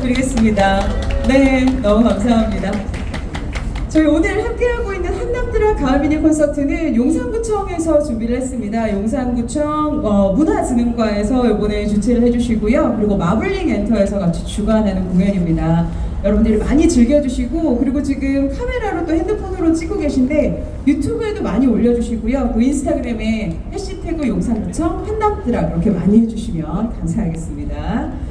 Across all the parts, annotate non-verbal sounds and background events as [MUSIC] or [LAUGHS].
부탁드리겠습니다. 네, 너무 감사합니다. 저희 오늘 함께하고 있는 한남드라 가을미니 콘서트는 용산구청에서 준비를 했습니다. 용산구청 어, 문화진흥과에서 이번에 주최를 해주시고요. 그리고 마블링 엔터에서 같이 주관하는 공연입니다. 여러분들이 많이 즐겨주시고 그리고 지금 카메라로 또 핸드폰으로 찍고 계신데 유튜브에도 많이 올려주시고요. 또 인스타그램에 해시태그 용산구청 한남드라 그렇게 많이 해주시면 감사하겠습니다.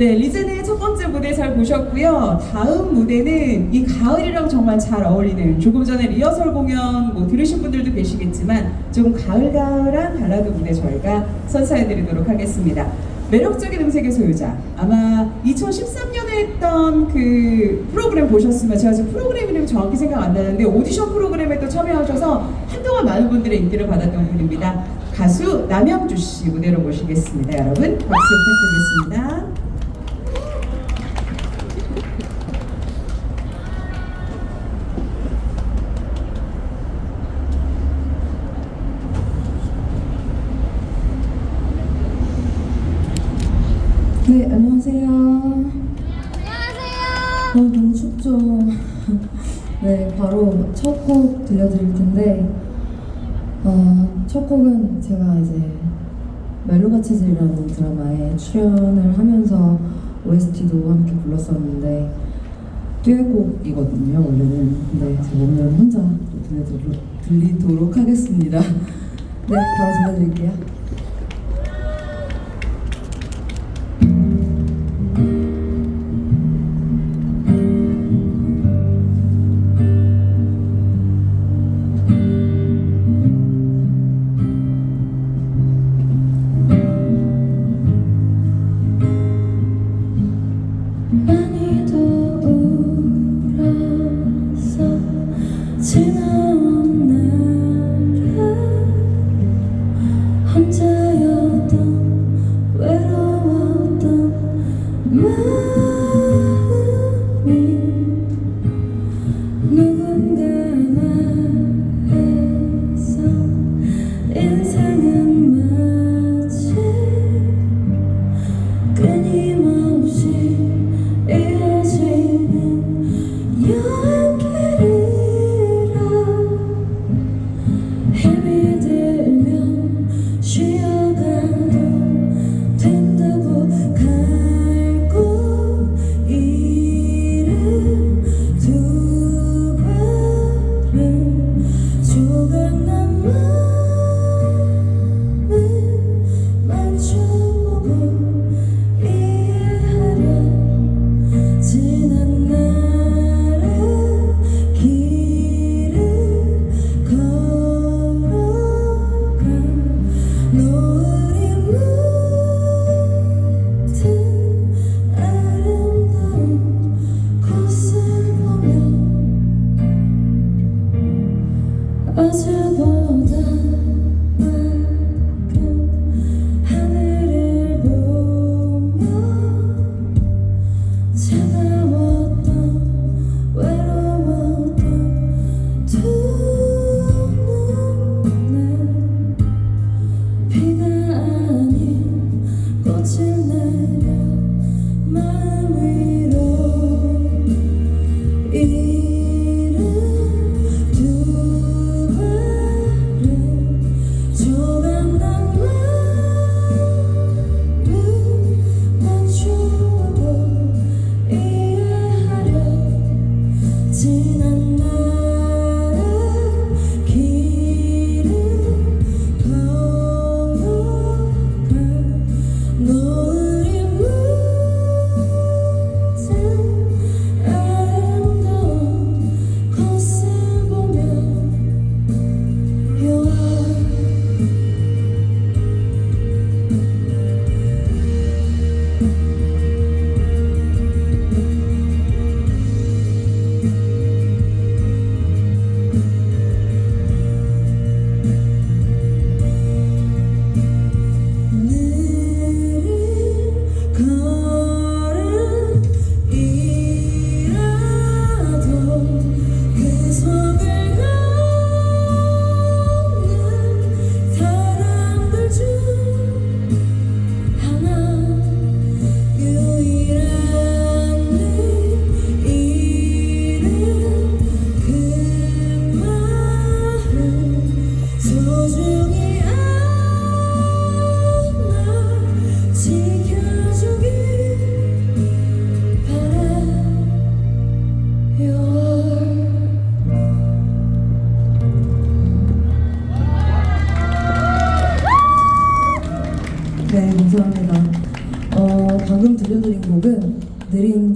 네, 리즈의 첫 번째 무대 잘 보셨고요. 다음 무대는 이 가을이랑 정말 잘 어울리는 조금 전에 리허설 공연 뭐 들으신 분들도 계시겠지만 조금 가을가을한 발라드 무대 저희가 선사해드리도록 하겠습니다. 매력적인 음색의 소유자. 아마 2013년에 했던 그 프로그램 보셨으면 제가 지금 프로그램 이름 정확히 생각 안 나는데 오디션 프로그램에 또 참여하셔서 한동안 많은 분들의 인기를 받았던 분입니다. 가수 남영주 씨 무대로 모시겠습니다. 여러분 박수 부탁드리겠습니다. 바로 첫 곡 들려드릴 텐데, 어, 첫 곡은 제가 이제 멜로가 체질이라는 드라마에 출연을 하면서 OST도 함께 불렀었는데, 듀엣곡이거든요, 원래는. 근데 제가 오늘은 혼자 또 들려드리도록, 하겠습니다. [LAUGHS] 네, 바로 들려드릴게요.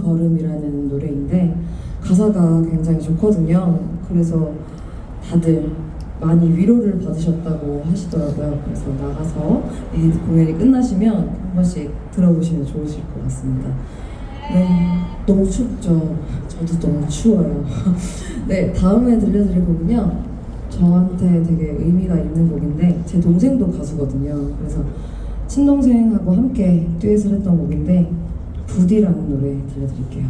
걸음이라는 노래인데 가사가 굉장히 좋거든요. 그래서 다들 많이 위로를 받으셨다고 하시더라고요. 그래서 나가서 이 공연이 끝나시면 한 번씩 들어보시면 좋으실 것 같습니다. 네, 너무 춥죠. 저도 너무 추워요. [LAUGHS] 네, 다음에 들려드릴 곡은요. 저한테 되게 의미가 있는 곡인데 제 동생도 가수거든요. 그래서 친동생하고 함께 듀엣을 했던 곡인데 부디라는 노래 들려드릴게요.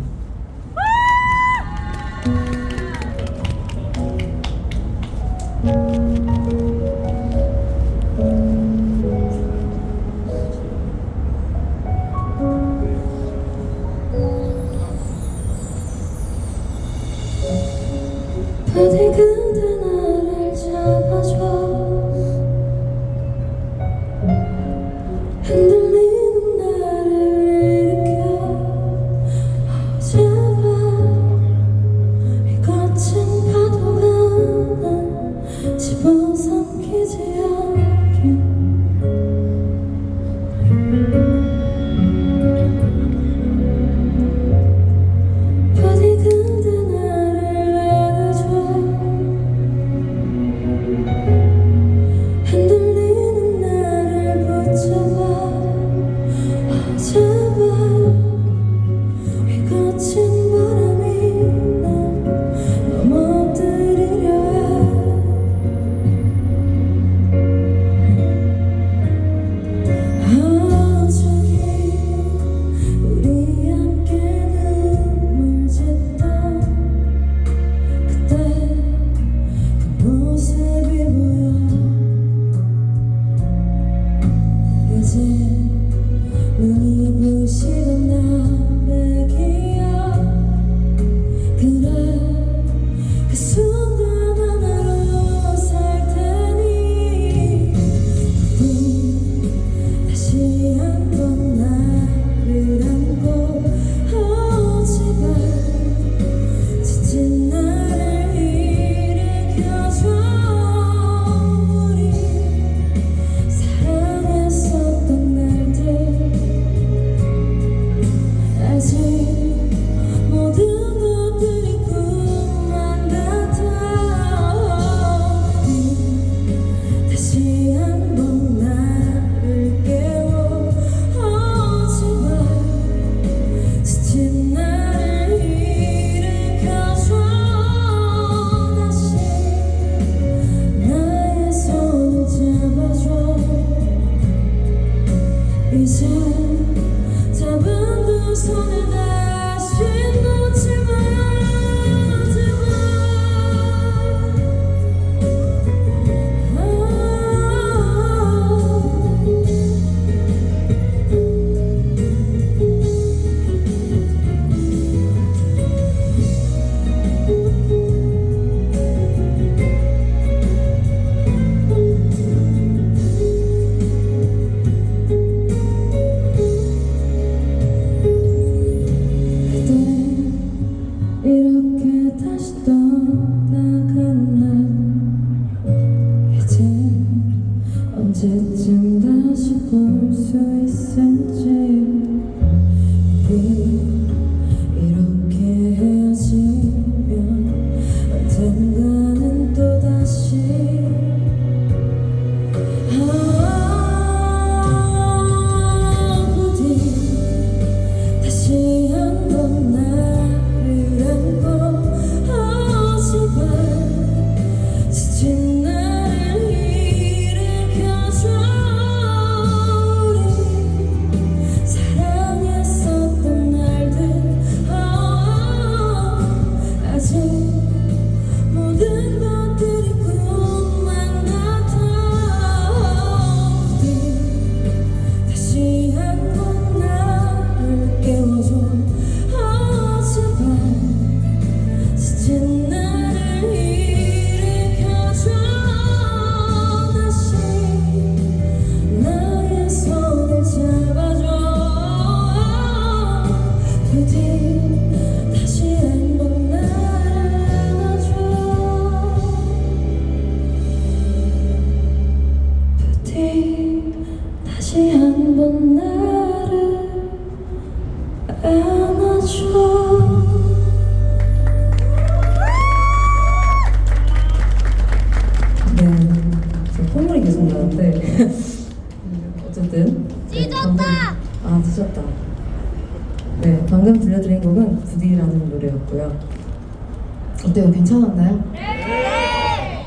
어때요? 괜찮았나요? 네.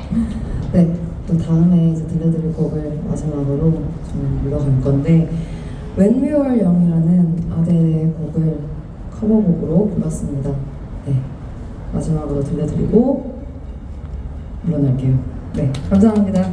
네! 또 다음에 이제 들려드릴 곡을 마지막으로 좀 물러갈 건데 When We Were Young이라는 아델의 곡을 커버곡으로 불렀습니다. 네. 마지막으로 들려드리고 물러날게요. 네. 감사합니다.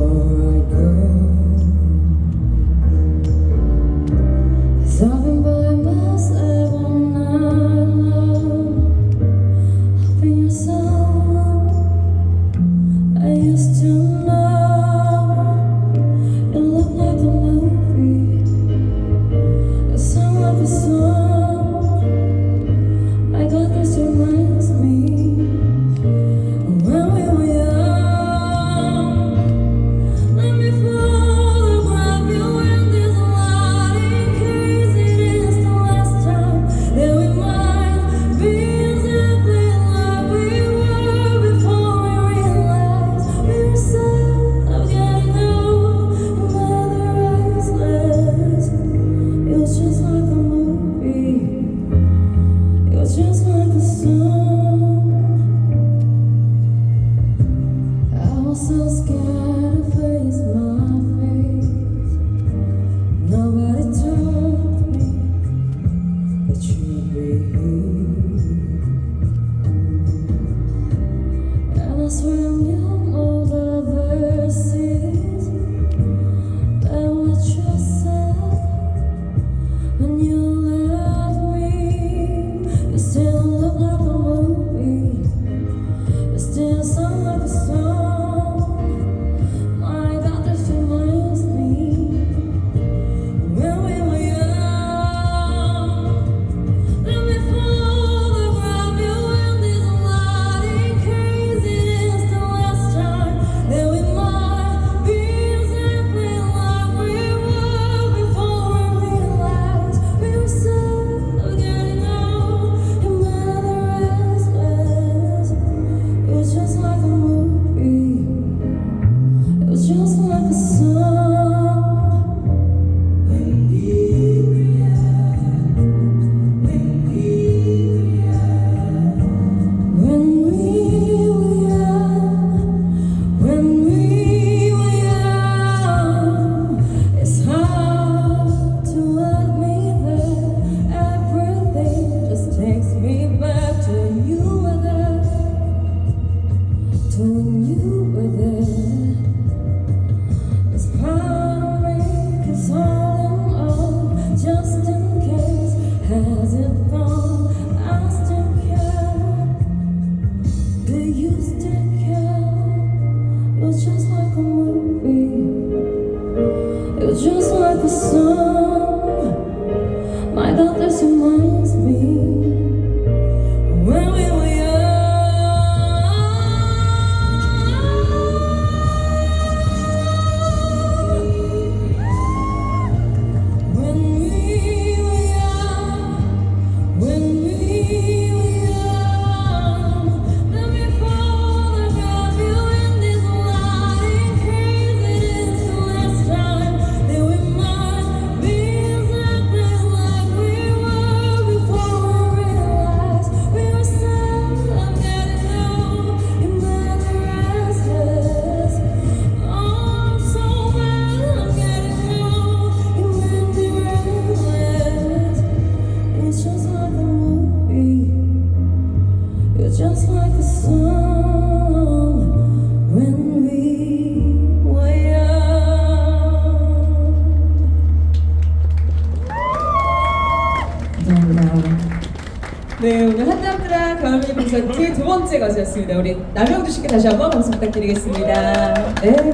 for a girl. 번째 가수였습니다. 우리 남영주 씨께 다시 한번 박수 부탁드리겠습니다. 네.